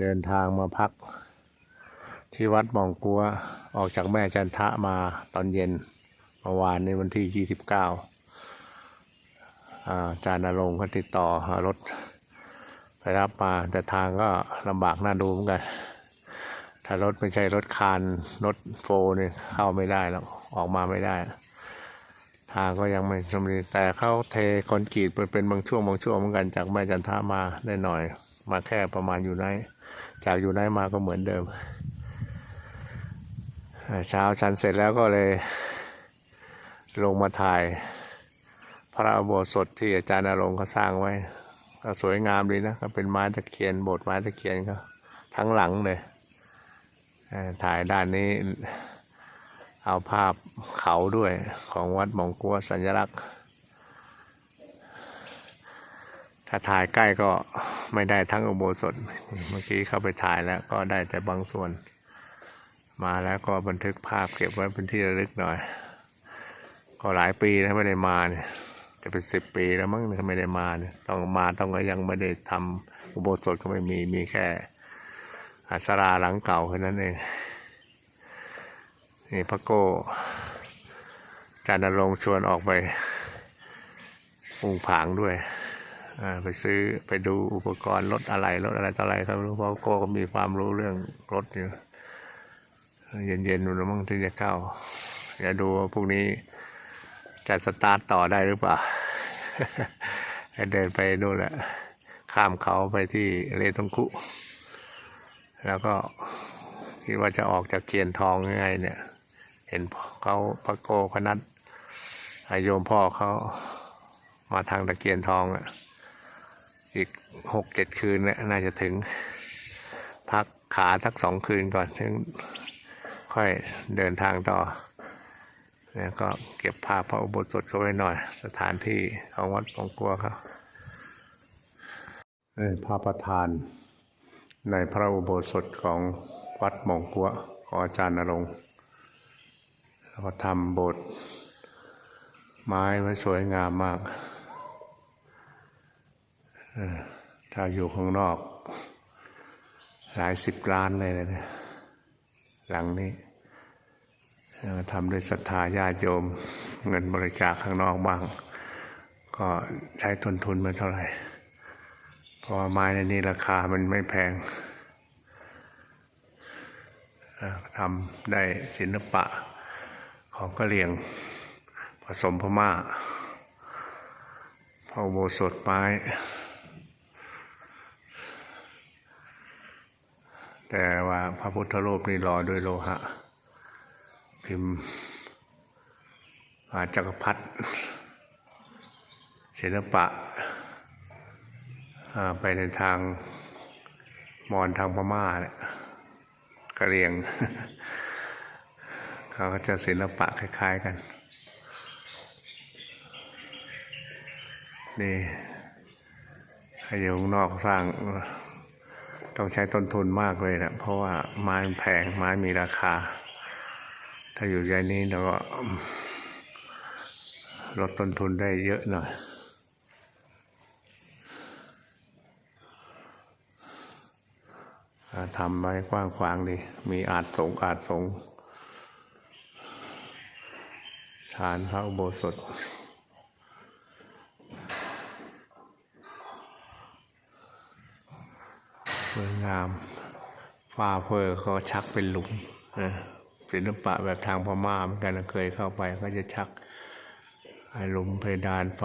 เดินทางมาพัก ที่วัดมองกัวออกจากแม่จันทะมาตอนเย็นเมื่อวานในวันที่ 29อาอาจารย์นรงค์ก็ติดต่อรถไปรับมา แต่ทางก็ลำบากน่าดูเหมือนกัน ถ้ารถไม่ใช่รถคานรถโฟเนี่ยเข้าไม่ได้แล้วออกมาไม่ได้ ทางก็ยังไม่สมบูรณ์แต่เขาเทคอนกรีตเป็นบางช่วงบางช่วงเหมือนกันจากแม่จันทามาได้หน่อย มาแค่ประมาณอยู่ไหนจากอยู่ไหนมาก็เหมือนเดิม เช้าชันเสร็จแล้วก็เลย ลงมาถ่าย พระอุโบสถที่อาจารย์นรงค์เขาสร้างไว้ก็สวยงามดีนะก็เป็นไม้ตะเคียนโบสถ์ไม้ตะเคียนเขาทั้งหลังเลยถ่ายด้านนี้เอาภาพเขาด้วยของวัดมองกัวสัญลักษณ์ ถ้าถ่ายใกล้ก็ไม่ได้ทั้งอุโบสถ เมื่อกี้เข้าไปถ่ายแล้วก็ได้แต่บางส่วน มาแล้วก็บันทึกภาพเก็บไว้เป็นที่ระลึกหน่อย ก็หลายปีแล้วไม่ได้มาเนี่ยจะเป็นสิบปีแล้วมั้งที่ไม่ได้มาเนี่ยต้องมาต้องก็ยังไม่ได้ทำอุโบสถก็ไม่มีมีแค่อาสราหลังเก่าแค่นั้นเองนี่พระโก้จารย์นรงชวนออกไปปุงผางด้วย ไปซื้อไปดูอุปกรณ์รถอะไรรถอะไรต่ออะไรครับรู้เพราะโก้ก็มีความรู้เรื่องรถอยู่เย็นๆดูนะมั้งที่จะเข้าอย่าดูว่าพรุ่งนี้จะสตาร์ทต่อได้หรือเปล่าให้เดินไปนู่นแหละ ข้ามเขาไปที่เลตงคุ แล้วก็คิดว่าจะออกจากเกียนทองยังไงเนี่ย เห็นเขาพระโกพนัดอโยมพ่อเขามาทางตะเกียนทองอะ อีกหกเจ็ดคืนเนี่ยน่าจะถึง พักขาทักสองคืนก่อนถึงค่อยเดินทางต่อ แล้วก็เก็บภาพพระอุโบสถเขาไว้หน่อย สถานที่ของวัดหลวงกัวเขาเอ้ยพระประธาน ในพระอุโบสถของวัดมองกัวของอาจารย์นรงค์แล้วก็ทำโบสถ์ไม้ไว้สวยงามมาก ถ้าอยู่ข้างนอก หลายสิบล้านเลยนะเนี่ยหลังนี้ทำด้วยศรัทธาญาติโยม เงินบริจาคข้างนอกบ้าง ก็ใช้ต้นทุนม่เท่าไหร่เพราะไม้ในนี้ราคามันไม่แพงทำได้ศิลปะของกะเหรี่ยงผสมพม่าพระอุโบสถไม้ แต่ว่าพระพุทธรูปนี่รอด้วยโลหะ พิมพ์อาจักรพรรดิศิลปะไปในทางมอญทางพม่าเนี่ยกะเรียง เขาก็จะศิลปะคล้าย ๆกัน นี่ถ้าอยู่ข้างนอกสร้าง ต้องใช้ต้นทุนมากเลยนะเพราะว่าไม้แพงไม้มีราคา ถ้าอยู่ใจนี้เราก็ลดต้นทุนได้เยอะหน่อยทำไว้กว้างขวางดี มีอาจสงอาจสงฐานพระอุโบสถ สวยงามฟ้าเฟอร์เขาชักเป็นหลุมนะศิลปะแบบทางพม่าเหมือนกันเคยเข้าไปก็จะชักไอ้หลุมเพดานไฟ